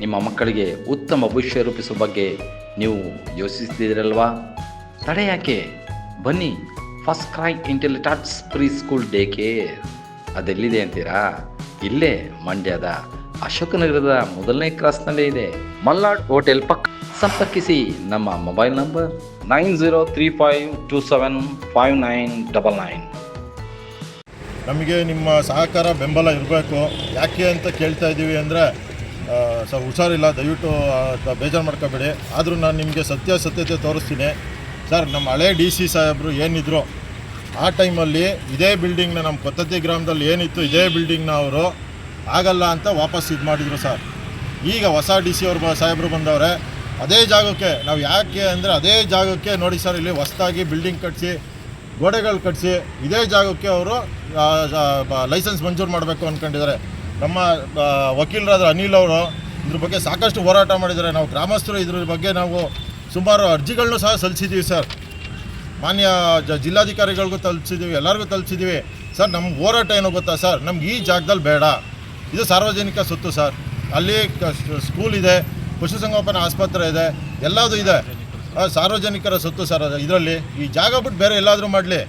ನಿಮ್ಮ ಮಕ್ಕಳಿಗೆ ಉತ್ತಮ ಭವಿಷ್ಯ ರೂಪಿಸುವ ಬಗ್ಗೆ ನೀವು ಯೋಚಿಸ್ತಿದ್ದೀರಲ್ವಾ? ತಡೆ ಯಾಕೆ? ಬನ್ನಿ First Cry Intellitots preschool day care ಅದೆಲ್ಲಿದೆ ಅಂತೀರಾ? ಇಲ್ಲೇ, ಮಂಡ್ಯದ ಅಶೋಕನಗರದ ಮೊದಲನೇ ಕ್ರಾಸ್ನಲ್ಲೇ ಇದೆ. ಮಲ್ನಾಡ್ ಹೋಟೆಲ್ ಪಕ್ಕ. ಸಂಪರ್ಕಿಸಿ ನಮ್ಮ mobile number nine zero three five two seven five nine double nine. ನಮಗೆ ನಿಮ್ಮ ಸಹಕಾರ ಬೆಂಬಲ ಇರಬೇಕು. ಯಾಕೆ ಅಂತ ಕೇಳ್ತಾ ಇದ್ದೀವಿ ಅಂದರೆ ಸರ್ ಹುಷಾರಿಲ್ಲ, ದಯವಿಟ್ಟು ಬೇಜಾರು ಮಾಡ್ಕೋಬೇಡಿ. ಆದರೂ ನಾನು ನಿಮಗೆ ಸತ್ಯ ಸತ್ಯತೆ ತೋರಿಸ್ತೀನಿ. ಸರ್, ನಮ್ಮ ಹಳೆ ಡಿ ಸಿ ಸಾಹೇಬರು ಏನಿದ್ರು, ಆ ಟೈಮಲ್ಲಿ ಇದೇ ಬಿಲ್ಡಿಂಗ್ನ ನಮ್ಮ ಕೊತ್ತತ್ತಿ ಗ್ರಾಮದಲ್ಲಿ ಏನಿತ್ತು, ಇದೇ ಬಿಲ್ಡಿಂಗ್ನ ಅವರು ಆಗಲ್ಲ ಅಂತ ವಾಪಸ್ ಇದು ಮಾಡಿದರು ಸರ್. ಈಗ ಹೊಸ ಡಿ ಸಿ ಅವರು ಸಾಹೇಬರು ಬಂದವ್ರೆ, ಅದೇ ಜಾಗಕ್ಕೆ, ನಾವು ಯಾಕೆ ಅಂದರೆ ಅದೇ ಜಾಗಕ್ಕೆ ನೋಡಿ ಸರ್, ಇಲ್ಲಿ ಹೊಸ್ದಾಗಿ ಬಿಲ್ಡಿಂಗ್ ಕಟ್ಟಿಸಿ ಗೋಡೆಗಳು ಕಟ್ಟಿಸಿ ಇದೇ ಜಾಗಕ್ಕೆ ಅವರು ಲೈಸೆನ್ಸ್ ಮಂಜೂರು ಮಾಡಬೇಕು ಅಂದ್ಕೊಂಡಿದ್ದಾರೆ ನಮ್ಮ ವಕೀಲರಾದ ಅನಿಲ್ ಅವರು ಇದ್ರ ಬಗ್ಗೆ ಸಾಕಷ್ಟು ಹೋರಾಟ ಮಾಡಿದ್ದಾರೆ. ನಾವು ಗ್ರಾಮಸ್ಥರು ಇದ್ರ ಬಗ್ಗೆ ನಾವು ಸುಮಾರು ಅರ್ಜಿಗಳನ್ನೂ ಸಹ ಸಲ್ಲಿಸಿದ್ದೀವಿ ಸರ್. ಮಾನ್ಯ ಜ, ಜಿಲ್ಲಾಧಿಕಾರಿಗಳಿಗೂ ತಲುಪಿಸಿದ್ದೀವಿ, ಎಲ್ಲರಿಗೂ ತಲುಪಿಸಿದ್ದೀವಿ. ಸರ್, ನಮ್ಗೆ ಹೋರಾಟ ಏನು ಗೊತ್ತಾ ಸರ್? ನಮ್ಗೆ ಈ ಜಾಗದಲ್ಲಿ ಬೇಡ. ಇದು ಸಾರ್ವಜನಿಕ ಸೊತ್ತು ಸರ್. ಅಲ್ಲಿ ಸ್ಕೂಲ್ ಇದೆ, ಪಶುಸಂಗೋಪನಾ ಆಸ್ಪತ್ರೆ ಇದೆ, ಎಲ್ಲದೂ ಇದೆ. ಸಾರ್ವಜನಿಕರ ಸೊತ್ತು ಸರ್ ಅದು, ಇದರಲ್ಲಿ. ಈ ಜಾಗ ಬಿಟ್ಟು ಬೇರೆ ಎಲ್ಲಾದರೂ ಮಾಡಲಿ.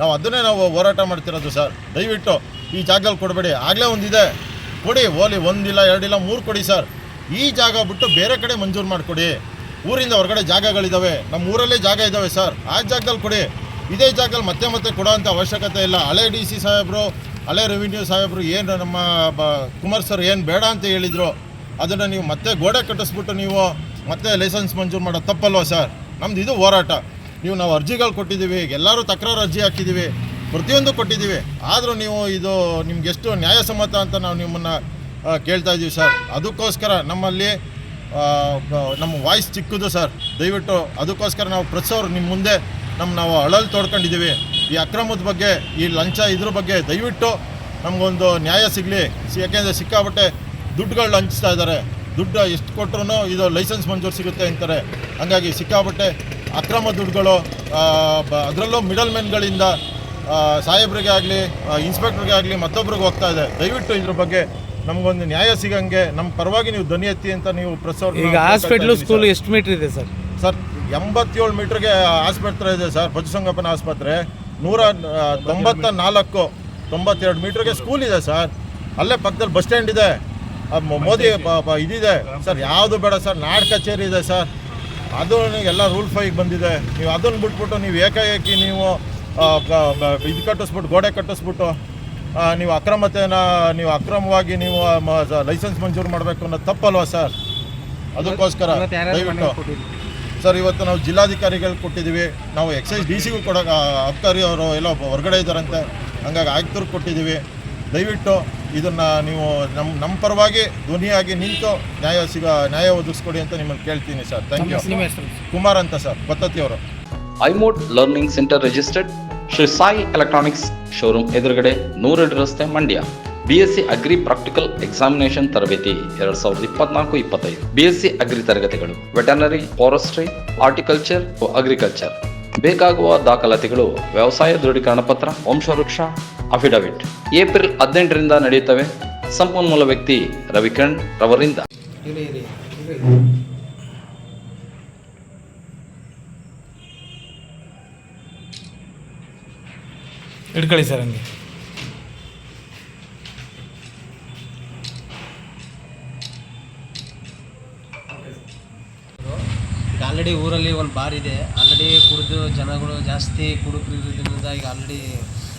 ನಾವು ಅದನ್ನೇ ನಾವು ಹೋರಾಟ ಮಾಡ್ತಿರೋದು ಸರ್. ದಯವಿಟ್ಟು ಈ ಜಾಗದಲ್ಲಿ ಕೊಡಬೇಡಿ. ಆಗಲೇ ಒಂದಿದೆ. ಕೊಡಿ, ಓಲಿ ಒಂದಿಲ್ಲ, ಎರಡಿಲ್ಲ, ಮೂರು ಕೊಡಿ ಸರ್. ಈ ಜಾಗ ಬಿಟ್ಟು ಬೇರೆ ಕಡೆ ಮಂಜೂರು ಮಾಡಿಕೊಡಿ. ಊರಿಂದ ಹೊರಗಡೆ ಜಾಗಗಳಿದ್ದಾವೆ ನಮ್ಮ ಊರಲ್ಲೇ ಜಾಗ ಇದ್ದಾವೆ ಸರ್. ಆ ಜಾಗದಲ್ಲಿ ಕೊಡಿ. ಇದೇ ಜಾಗದಲ್ಲಿ ಮತ್ತೆ ಮತ್ತೆ ಕೊಡೋವಂಥ ಅವಶ್ಯಕತೆ ಇಲ್ಲ. ಹಳೆ ಡಿ ಸಿ ಸಾಹೇಬರು, ಹಳೆ ರೆವಿನ್ಯೂ ಸಾಹೇಬರು ಏನು ನಮ್ಮ ಬ, ಕುಮಾರ್ ಸರ್ ಏನು ಬೇಡ ಅಂತ ಹೇಳಿದರು. ಅದನ್ನು ನೀವು ಮತ್ತೆ ಗೋಡೆ ಕಟ್ಟಿಸ್ಬಿಟ್ಟು ನೀವು ಮತ್ತೆ ಲೈಸೆನ್ಸ್ ಮಂಜೂರು ಮಾಡೋದು ತಪ್ಪಲ್ವ ಸರ್? ನಮ್ದು ಇದು ಹೋರಾಟ. ನೀವು ನಾವು ಅರ್ಜಿಗಳು ಕೊಟ್ಟಿದ್ದೀವಿ. ಎಲ್ಲರೂ ತಕರಾರು ಅರ್ಜಿ ಹಾಕಿದ್ದೀವಿ. ಪ್ರತಿಯೊಂದು ಕೊಟ್ಟಿದ್ದೀವಿ. ಆದರೂ ನೀವು ಇದು ನಿಮಗೆಷ್ಟು ನ್ಯಾಯಸಮ್ಮತ ಅಂತ ನಾವು ನಿಮ್ಮನ್ನು ಕೇಳ್ತಾ ಇದ್ದೀವಿ ಸರ್. ಅದಕ್ಕೋಸ್ಕರ ನಮ್ಮಲ್ಲಿ ನಮ್ಮ ವಾಯ್ಸ್ ಚಿಕ್ಕದು ಸರ್. ದಯವಿಟ್ಟು ಅದಕ್ಕೋಸ್ಕರ ನಾವು ಪ್ರೆಸ್ ಅವ್ರು ನಿಮ್ಮ ಮುಂದೆ ನಮ್ಮ ನಾವು ಅಳಲು ತೋಡ್ಕೊಂಡಿದ್ದೀವಿ. ಈ ಅಕ್ರಮದ ಬಗ್ಗೆ, ಈ ಲಂಚ ಇದ್ರ ಬಗ್ಗೆ ದಯವಿಟ್ಟು ನಮಗೊಂದು ನ್ಯಾಯ ಸಿಗಲಿ. ಯಾಕೆಂದರೆ ಸಿಕ್ಕಾಪಟ್ಟೆ ದುಡ್ಡುಗಳು ಹಂಚ್ತಾ ಇದ್ದಾರೆ. ದುಡ್ಡು ಎಷ್ಟು ಕೊಟ್ಟರು ಇದು ಲೈಸೆನ್ಸ್ ಮಂಜೂರು ಸಿಗುತ್ತೆ ಅಂತಾರೆ. ಹಂಗಾಗಿ ಸಿಕ್ಕಾಪಟ್ಟೆ ಅಕ್ರಮ ದುಡ್ಡುಗಳು ಅದರಲ್ಲೂ ಮಿಡಲ್ ಮೆನ್ಗಳಿಂದ ಸಾಹೇಬ್ರಿಗೆ ಆಗಲಿ ಇನ್ಸ್ಪೆಕ್ಟ್ರಿಗೆ ಆಗಲಿ ಮತ್ತೊಬ್ರಿಗೆ ಹೋಗ್ತಾ ಇದೆ. ದಯವಿಟ್ಟು ಇದ್ರ ಬಗ್ಗೆ ನಮಗೊಂದು ನ್ಯಾಯ ಸಿಗಂಗೆ ನಮ್ಮ ಪರವಾಗಿ ನೀವು ಧ್ವನಿ ಎತ್ತಿ ಅಂತ ನೀವು ಪ್ರೆಸ್ ಈಗ ಹಾಸ್ಪಿಟ್ಲು ಸ್ಕೂಲ್ ಎಷ್ಟು ಮೀಟರ್ ಇದೆ ಸರ್? ಸರ್ ಎಂಬತ್ತೇಳು ಮೀಟ್ರಿಗೆ ಆಸ್ಪತ್ರೆ ಇದೆ ಸರ್ ಪಶುಸಂಗೋಪನಾ ಆಸ್ಪತ್ರೆ. ನೂರ ತೊಂಬತ್ತ ನಾಲ್ಕು ತೊಂಬತ್ತೆರಡು ಮೀಟ್ರಿಗೆ ಸ್ಕೂಲ್ ಇದೆ ಸರ್. ಅಲ್ಲೇ ಪಕ್ಕದಲ್ಲಿ ಬಸ್ ಸ್ಟ್ಯಾಂಡ್ ಇದೆ. ಮೋದಿ ಇದಿದೆ. ಸರ್ ಯಾವುದು ಬೇಡ ಸರ್ ನಾಡ್ ಕಚೇರಿ ಇದೆ ಸರ್. ಅದು ಎಲ್ಲ ರೂಲ್ ಫೈಗೆ ಬಂದಿದೆ. ನೀವು ಅದನ್ನು ಬಿಟ್ಬಿಟ್ಟು ನೀವು ಏಕಾಏಕಿ ನೀವು ಇದು ಕಟ್ಟಿಸ್ಬಿಟ್ಟು ಗೋಡೆ ಕಟ್ಟಿಸ್ಬಿಟ್ಟು ನೀವು ಅಕ್ರಮತೆನ ನೀವು ಅಕ್ರಮವಾಗಿ ನೀವು ಲೈಸೆನ್ಸ್ ಮಂಜೂರು ಮಾಡಬೇಕು ಅನ್ನೋದು ತಪ್ಪಲ್ವಾ ಸರ್? ಅದಕ್ಕೋಸ್ಕರ ದಯವಿಟ್ಟು. ಸರ್ ಇವತ್ತು ನಾವು ಜಿಲ್ಲಾಧಿಕಾರಿಗಳು ಕೊಟ್ಟಿದ್ದೀವಿ. ನಾವು ಎಕ್ಸೈಸ್ ಡಿ ಸಿಗೂ ಕೊಡೋಕೆ ಅಬ್ಕಾರಿ ಅವರು ಎಲ್ಲ ಹೊರಗಡೆ ಇದ್ದಾರಂತೆ. ಹಂಗಾಗಿ ಆಯುಕ್ತರು ಕೊಟ್ಟಿದ್ದೀವಿ. ದಯವಿಟ್ಟು ಇದನ್ನು ನೀವು ನಮ್ಮ ನಮ್ಮ ಪರವಾಗಿ ಧ್ವನಿಯಾಗಿ ನಿಂತು ನ್ಯಾಯ ಸಿಗ ನ್ಯಾಯ ಒದಗಿಸ್ಕೊಡಿ ಅಂತ ನಿಮ್ಮನ್ನು ಕೇಳ್ತೀನಿ ಸರ್. Thank you. ಕುಮಾರ್ ಅಂತ sir ಪದ್ಧತಿಯವರು I mode learning centre registered Shri Sai electronics showroom ಎದುರುಗಡೆ ನೂರೆರಡು ರಸ್ತೆ Mandya. B S C agri practical examination ತರಬೇತಿ ಎರಡ್ ಸಾವಿರದ ಇಪ್ಪತ್ನಾಲ್ಕು, ಇಪ್ಪತ್ತೈದು. ಬಿ ಎಸ್ ಸಿ ಅಗ್ರಿ ತರಗತಿಗಳು ವೆಟನರಿ ಫಾರೆಸ್ಟ್ರಿ ಹಾರ್ಟಿಕಲ್ಚರ್ ಅಗ್ರಿಕಲ್ಚರ್ ಬೇಕಾಗುವ ದಾಖಲಾತಿಗಳು, ವ್ಯವಸಾಯ ದೃಢೀಕರಣ ಪತ್ರ, ವಂಶವೃಕ್ಷ ಅಫಿಡವಿಟ್ ಏಪ್ರಿಲ್ ಹದಿನೆಂಟರಿಂದ ನಡೆಯುತ್ತವೆ. ಸಂಪನ್ಮೂಲ ವ್ಯಕ್ತಿ ರವಿಕಿರಣ್ ರವರಿಂದ. ಹಿಡ್ಕೊಳ್ಳಿ ಸರ್ ಹಂಗೆ. ಈಗ ಆಲ್ರೆಡಿ ಊರಲ್ಲಿ ಒಂದು ಬಾರ್ ಇದೆ. ಆಲ್ರೆಡಿ ಕುಡಿದು ಜನಗಳು ಜಾಸ್ತಿ ಕುಡುಕರು ಇರೋದ್ರಿಂದ ಈಗ ಆಲ್ರೆಡಿ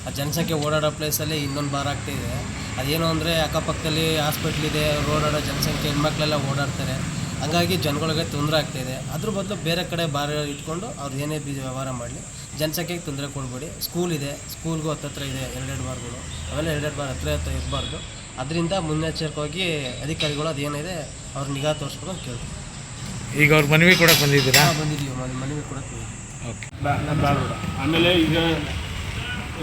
ಆ ಜನಸಂಖ್ಯೆ ಓಡಾಡೋ ಪ್ಲೇಸಲ್ಲಿ ಇನ್ನೊಂದು ಬಾರ್ ಆಗ್ತಿದೆ ಅದೇನು ಅಂದರೆ ಅಕ್ಕಪಕ್ಕದಲ್ಲಿ ಹಾಸ್ಪಿಟ್ಲ್ ಇದೆ ಓಡಾಡೋ ಜನಸಂಖ್ಯೆ, ಹೆಣ್ಮಕ್ಳೆಲ್ಲ ಓಡಾಡ್ತಾರೆ. ಹಂಗಾಗಿ ಜನಗಳಿಗೆ ತೊಂದರೆ ಆಗ್ತಾಯಿದೆ ಅದ್ರ ಬದಲು ಬೇರೆ ಕಡೆ ಬಾರ್ ಇಟ್ಕೊಂಡು ಅವ್ರು ಏನೇ ಬಿ ವ್ಯವಹಾರ ಮಾಡಲಿ. ಜನಸಂಖ್ಯೆಗೆ ತೊಂದರೆ ಕೊಡಬೇಡಿ. ಸ್ಕೂಲ್ ಇದೆ. ಸ್ಕೂಲ್ಗೂ ಹತ್ತತ್ರ ಇದೆ ಎರಡೆರಡು ಬಾರ್ಗಳು. ಅವೆಲ್ಲ ಎರಡೆರಡು ಬಾರ್ ಹತ್ರ ಹತ್ರ ಇರಬಾರ್ದು. ಅದರಿಂದ ಮುನ್ನೆಚ್ಚರಿಕೆಯಾಗಿ ಅಧಿಕಾರಿಗಳು ಅದೇನಿದೆ ಅವ್ರ ನಿಗಾ ತೋರಿಸ್ಬೇಕು ಅಂತ ಕೇಳ್ತೀವಿ. ಈಗ ಅವ್ರ ಮನವಿ ಕೂಡ ಬಂದಿದ್ದೀರಾ? ಬಂದಿದ್ದೀವಿ ಮನೆ ಮನವಿ ಕೂಡ ಓಕೆ ಆಮೇಲೆ ಈಗ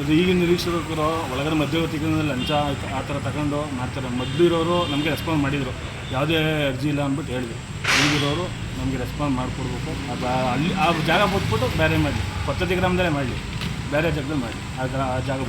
ಅದು ಈಗಿನ ನಿರೀಕ್ಷಕರು ಒಳಗಡೆ ಮಧ್ಯವರ್ತಿಗಳಿಂದ ಲಂಚ ಆ ಥರ ತಗೊಂಡು ಮಾಡ್ತಾರೆ. ಮೊದಲು ಇರೋರು ನಮಗೆ ರೆಸ್ಪಾನ್ಸ್ ಮಾಡಿದರು. ಯಾವುದೇ ಅರ್ಜಿ ಇಲ್ಲ ಅಂದ್ಬಿಟ್ಟು ಹೇಳಿದ್ರು. ಈಗಿರೋರು ನಮಗೆ ರೆಸ್ಪಾನ್ಸ್ ಮಾಡಿಕೊಡ್ಬೇಕು. ಅದು ಅಲ್ಲಿ ಆ ಜಾಗ ಬಿಟ್ಬಿಟ್ಟು ಬೇರೆ ಮಾಡಲಿ ಪದ್ಧತಿ ಗ್ರಾಮದಲ್ಲೇ ಮಾಡಲಿ. ಬೇರೆ ಜಾಗದಲ್ಲಿ ಮಾಡಲಿ. ಆ ಥರ ಆ ಜಾಗ